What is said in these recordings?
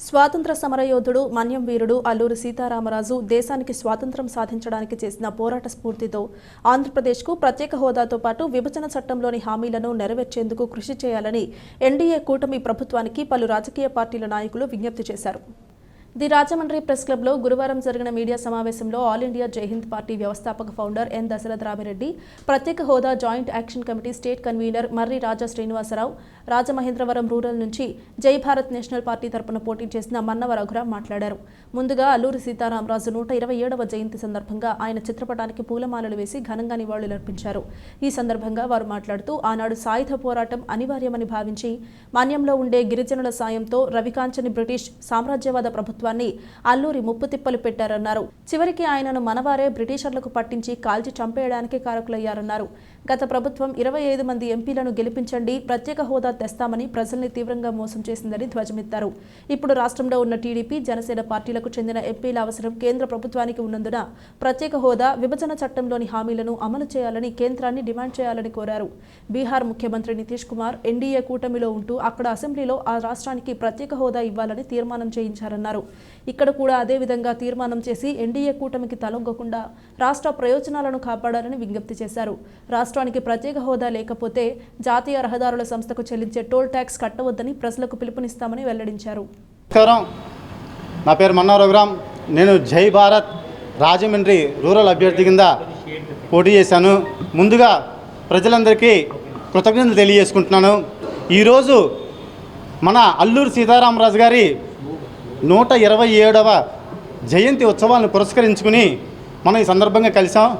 స్వాతంత్ర సమరయోధుడు మన్యం వీరుడు అల్లూరి సీతారామరాజు దేశానికి స్వాతంత్రం సాధించడానికి చేసిన పోరాట స్ఫూర్తితో ఆంధ్రప్రదేశ్కు ప్రత్యేక హోదాతో పాటు విభజన చట్టంలోని హామీలను నెరవేర్చేందుకు కృషి చేయాలని ఎన్డీఏ కూటమి ప్రభుత్వానికి పలు రాజకీయ పార్టీల నాయకులు విజ్ఞప్తి చేశారు. ది రాజమండ్రి ప్రెస్ క్లబ్లో గురువారం జరిగిన మీడియా సమావేశంలో ఆల్ ఇండియా జైహింద్ పార్టీ వ్యవస్థాపక ఫౌండర్ ఎన్ దశరథ రామిరెడ్డి ప్రత్యేక హోదా joint action committee state convener Marri Raja Srinivasa Rao Rajamahendravaram rural నుంచి జై భారత్ నేషనల్ పార్టీ తరపున పోటీ చేసిన మన్నవ రఘురాం మాట్లాడారు. ముందుగా అల్లూరి సీతారామరాజు నూట ఇరవై ఏడవ జయంతి సందర్భంగా ఆయన చిత్రపటానికి పూలమాలలు వేసి ఘనంగా నివాళులర్పించారు. ఈ సందర్భంగా వారు మాట్లాడుతూ ఆనాడు సాయుధ పోరాటం అనివార్యమని భావించి మాన్యంలో ఉండే గిరిజనుల సాయంతో రవికాంచని బ్రిటిష్ సామ్రాజ్యవాద ప్రభుత్వం ప్రభుత్వాన్ని అల్లూరి ముప్పు తిప్పలు పెట్టారన్నారు. చివరికి ఆయనను మనవారే బ్రిటిషర్లకు పట్టించి కాల్చి చంపేయడానికి కారకులయ్యారన్నారు. గత ప్రభుత్వం ఇరవై ఐదు మంది ఎంపీలను గెలిపించండి ప్రత్యేక హోదా తెస్తామని ప్రజల్ని తీవ్రంగా మోసం చేసిందని ధ్వజమెత్తారు. ఇప్పుడు రాష్ట్రంలో ఉన్న టీడీపీ జనసేన పార్టీలకు చెందిన ఎంపీల అవసరం కేంద్ర ప్రభుత్వానికి ఉన్నందున ప్రత్యేక హోదా విభజన చట్టంలోని హామీలను అమలు చేయాలని కేంద్రాన్ని డిమాండ్ చేయాలని కోరారు. బీహార్ ముఖ్యమంత్రి నితీష్ కుమార్ ఎన్డీఏ కూటమిలో ఉంటూ అక్కడ అసెంబ్లీలో ఆ రాష్ట్రానికి ప్రత్యేక హోదా ఇవ్వాలని తీర్మానం చేయించారన్నారు. ఇక్కడ కూడా అదే విధంగా తీర్మానం చేసి ఎన్డీఏ కూటమికి తలొగ్గకుండా రాష్ట్ర ప్రయోజనాలను కాపాడాలని విజ్ఞప్తి చేశారు. రాష్ట్ర రాష్ట్రానికి ప్రత్యేక హోదా లేకపోతే జాతీయ రహదారుల సంస్థకు చెల్లించే టోల్ ట్యాక్స్ కట్టవద్దని ప్రజలకు పిలుపునిస్తామని వెల్లడించారు. నమస్కారం. నా పేరు మన్నా రఘురామ్. నేను జై భారత్ రాజమండ్రి రూరల్ అభ్యర్థి కింద పోటీ చేశాను. ముందుగా ప్రజలందరికీ కృతజ్ఞతలు తెలియజేసుకుంటున్నాను. ఈరోజు మన అల్లూరు సీతారామరాజు గారి నూట ఇరవై ఏడవ జయంతి ఉత్సవాలను పురస్కరించుకుని మనం ఈ సందర్భంగా కలిసాం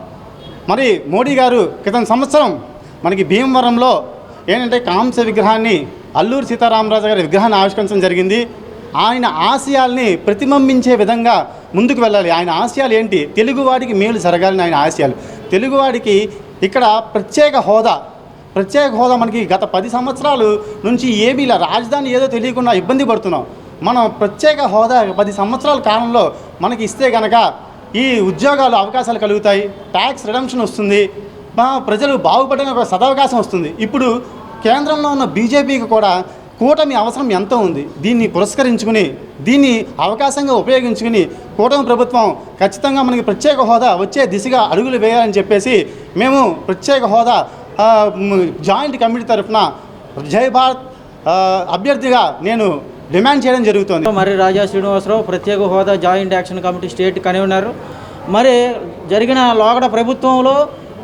మరి మోడీ గారు క్రితం సంవత్సరం మనకి భీమవరంలో ఏంటంటే కాంస్య విగ్రహాన్ని అల్లూరి సీతారామరాజు గారి విగ్రహాన్ని ఆవిష్కరించడం జరిగింది. ఆయన ఆశయాల్ని ప్రతిబింబించే విధంగా ముందుకు వెళ్ళాలి. ఆయన ఆశయాలు ఏంటి? తెలుగువాడికి మేలు జరగాలని ఆయన ఆశయాలు. తెలుగువాడికి ఇక్కడ ప్రత్యేక హోదా ప్రత్యేక హోదా మనకి గత పది సంవత్సరాలు నుంచి ఏమీ ఇలా రాజధాని ఏదో తెలియకుండా ఇబ్బంది పడుతున్నాం. మనం ప్రత్యేక హోదా పది సంవత్సరాల కాలంలో మనకి ఇస్తే కనుక ఈ ఉద్యోగాలు అవకాశాలు కలుగుతాయి ట్యాక్స్ రిడమ్షన్ వస్తుంది మా ప్రజలు బాగుపడిన ఒక సదవకాశం వస్తుంది. ఇప్పుడు కేంద్రంలో ఉన్న బీజేపీకి కూడా కూటమి అవసరం ఎంతో ఉంది. దీన్ని పురస్కరించుకుని దీన్ని అవకాశంగా ఉపయోగించుకుని కూటమి ప్రభుత్వం ఖచ్చితంగా మనకి ప్రత్యేక హోదా వచ్చే దిశగా అడుగులు వేయాలని చెప్పేసి మేము ప్రత్యేక హోదా జాయింట్ కమిటీ తరఫున జై భారత్ అభ్యర్థిగా నేను డిమాండ్ చేయడం జరుగుతోంది. మరి రాజా శ్రీనివాసరావు ప్రత్యేక హోదా joint action committee state convener మరి జరిగిన లోగడ ప్రభుత్వంలో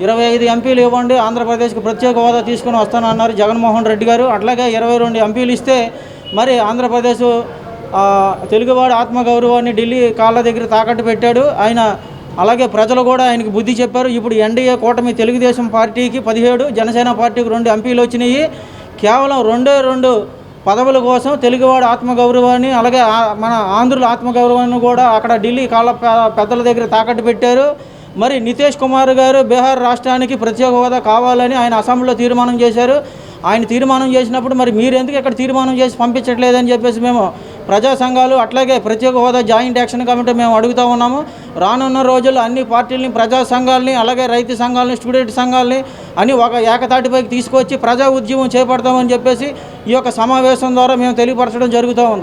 ఇరవై ఐదు ఎంపీలు ఇవ్వండి ఆంధ్రప్రదేశ్కి ప్రత్యేక హోదా తీసుకుని వస్తానన్నారు జగన్మోహన్ రెడ్డి గారు. అట్లాగే ఇరవై రెండు ఎంపీలు ఇస్తే మరి ఆంధ్రప్రదేశ్ తెలుగువాడు ఆత్మగౌరవాన్ని ఢిల్లీ కాళ్ళ దగ్గర తాకట్టు పెట్టాడు. ఆయన అలాగే ప్రజలు కూడా ఆయనకి బుద్ధి చెప్పారు. ఇప్పుడు ఎన్డీఏ కూటమి తెలుగుదేశం పార్టీకి పదిహేడు జనసేన పార్టీకి రెండు ఎంపీలు వచ్చినాయి. కేవలం రెండే రెండు పదవుల కోసం తెలుగువాడు ఆత్మగౌరవాన్ని అలాగే మన ఆంధ్రుల ఆత్మగౌరవాన్ని కూడా అక్కడ ఢిల్లీ కాళ్ళ పెద్దల దగ్గర తాకట్టు పెట్టారు. మరి నితీష్ కుమార్ గారు బీహార్ రాష్ట్రానికి ప్రత్యేక హోదా కావాలని ఆయన అసెంబ్లీలో తీర్మానం చేశారు. ఆయన తీర్మానం చేసినప్పుడు మరి మీరు ఎందుకు ఇక్కడ తీర్మానం చేసి పంపించట్లేదని చెప్పేసి మేము ప్రజా సంఘాలు అట్లాగే ప్రత్యేక హోదా జాయింట్ యాక్షన్ కమిటీ మేము అడుగుతూ ఉన్నాము. రానున్న రోజుల్లో అన్ని పార్టీలని ప్రజా సంఘాలని అలాగే రైతు సంఘాలని స్టూడెంట్ సంఘాలని అని ఒక ఏకతాటిపైకి తీసుకొచ్చి ప్రజా ఉద్యమం చేపడతామని చెప్పేసి ఈ యొక్క సమావేశం ద్వారా మేము తెలియపరచడం జరుగుతూ ఉంది.